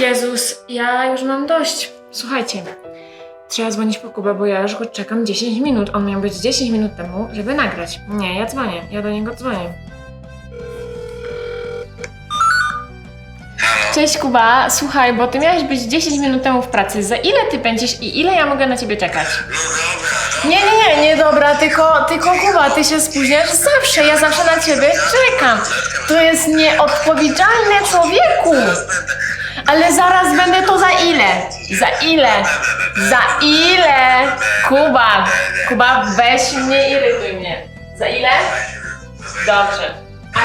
Jezus, ja już mam dość. Słuchajcie, trzeba dzwonić po Kubę, bo ja już go czekam 10 minut. On miał być 10 minut temu, żeby nagrać. Nie, ja dzwonię, ja do niego dzwonię. Cześć Kuba, słuchaj, bo ty miałeś być 10 minut temu w pracy. Za ile ty będziesz i ile ja mogę na ciebie czekać? Nie, nie, nie, nie, dobra, tylko, tylko Kuba, ty się spóźniasz zawsze, ja zawsze na ciebie czekam. To jest nieodpowiedzialne człowieku. Ale zaraz będę to za ile? Za ile? Za ile? Kuba, Kuba, weź mnie, irytuj mnie. Za ile? Dobrze.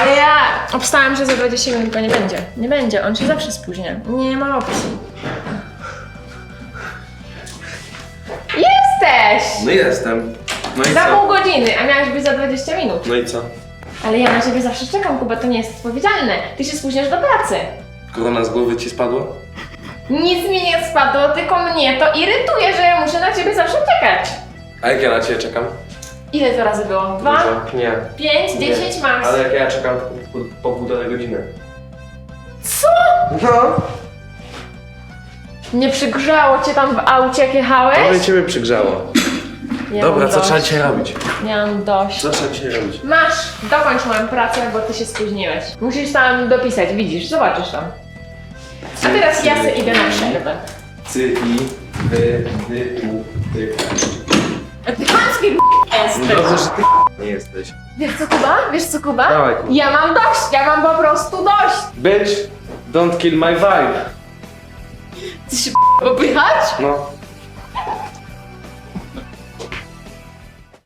Ale ja obstałam, że za 20 minut go nie będzie. Nie będzie, on się zawsze spóźnia. Nie ma opcji. Jesteś! No jestem. No i Za pół co? godziny, a miałeś być za 20 minut. No i co? Ale ja na ciebie zawsze czekam, Kuba, to nie jest odpowiedzialne. Ty się spóźniasz do pracy. Korona z głowy ci spadło? Nic mi nie spadło, tylko mnie to irytuje, że ja muszę na ciebie zawsze czekać. A jak ja na ciebie czekam? Ile to razy było? Dwa? Dużo? Nie. Pięć? Nie. Dziesięć max? Ale jak ja czekam po, po półtorej godziny. Co? No. Nie przygrzało cię tam w aucie, jak jechałeś? Ale ciebie przygrzało. Ja Dobra, mam co dość. trzeba dzisiaj robić? Ja mam dość. Co trzeba dzisiaj robić? Masz, dokończ moją pracę, bo ty się spóźniłeś. Musisz tam dopisać, widzisz, zobaczysz tam. A teraz ja sobie idę na przerwę. Cy, i, wy, dy, u, ty. Chamski jesteś. dobrze, że ty nie jesteś. Wiesz co Kuba? Wiesz co Kuba? Dawaj, Kuba. Ja mam dość, ja mam po prostu dość. Bitch, don't kill my vibe. Ty się popychać? No.